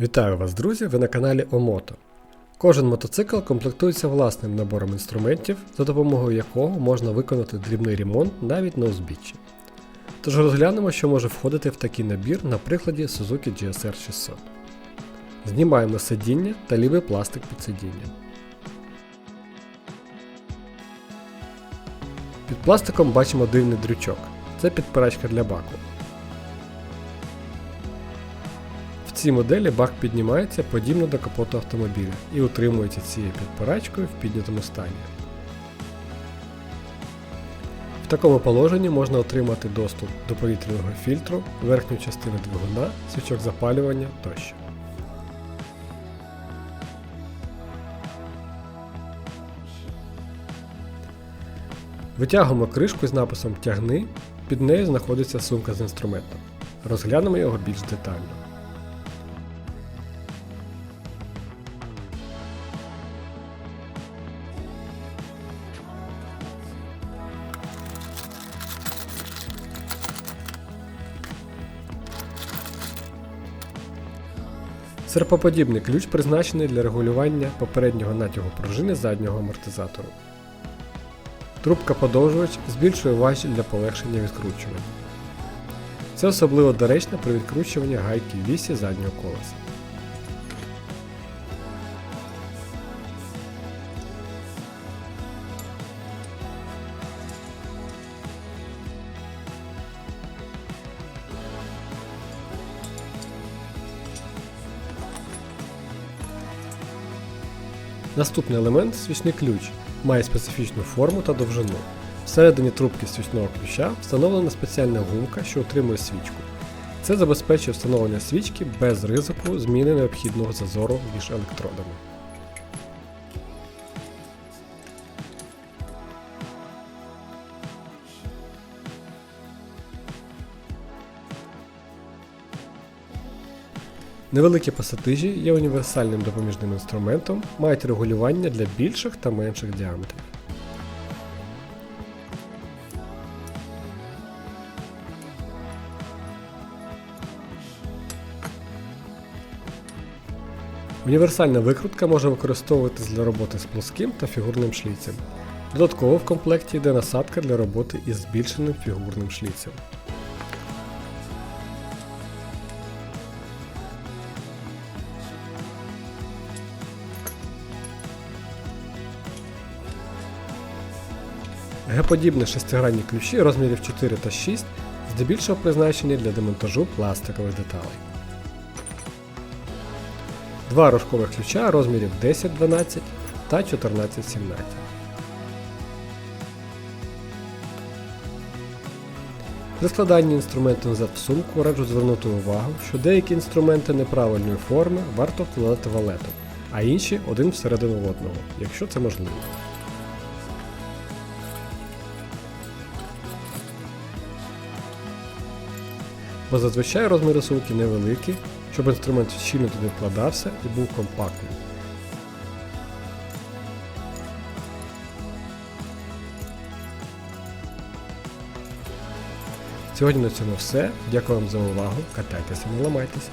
Вітаю вас, друзі! Ви на каналі Омото. Кожен мотоцикл комплектується власним набором інструментів, за допомогою якого можна виконати дрібний ремонт навіть на узбіччі. Тож розглянемо, що може входити в такий набір на прикладі Suzuki GSR 600. Знімаємо сидіння та лівий пластик під сидінням. Під пластиком бачимо дивний дрючок. Це підпирачка для баку. Цій моделі бак піднімається подібно до капоту автомобіля і утримується цією підпирачкою в піднятому стані. В такому положенні можна отримати доступ до повітряного фільтру, верхню частину двигуна, свічок запалювання тощо. Витягуємо кришку з написом Тягни, під нею знаходиться сумка з інструментом. Розглянемо його більш детально. Серпоподібний ключ призначений для регулювання попереднього натягу пружини заднього амортизатору. Трубка подовжувач збільшує важіль для полегшення відкручування. Це особливо доречно при відкручуванні гайки вісі заднього колеса. Наступний елемент свічний ключ має специфічну форму та довжину. Всередині трубки свічного ключа встановлена спеціальна гумка, що утримує свічку. Це забезпечує встановлення свічки без ризику зміни необхідного зазору між електродами. Невеликі пасатижі є універсальним допоміжним інструментом, мають регулювання для більших та менших діаметрів. Універсальна викрутка може використовуватись для роботи з плоским та фігурним шліцем. Додатково в комплекті йде насадка для роботи із збільшеним фігурним шліцем. Г-подібні шестигранні ключі розмірів 4 та 6 здебільшого призначені для демонтажу пластикових деталей. Два рожкових ключа розмірів 10-12 та 14-17. При складанні інструменту назад в сумку раджу звернути увагу, що деякі інструменти неправильної форми варто вкладати валетом, а інші один всередину одного, якщо це можливо. Бо зазвичай розміри сумки невеликі, щоб інструмент щільно туди вкладався і був компактним. Сьогодні на цьому все. Дякую вам за увагу. Катайтеся, не ламайтеся.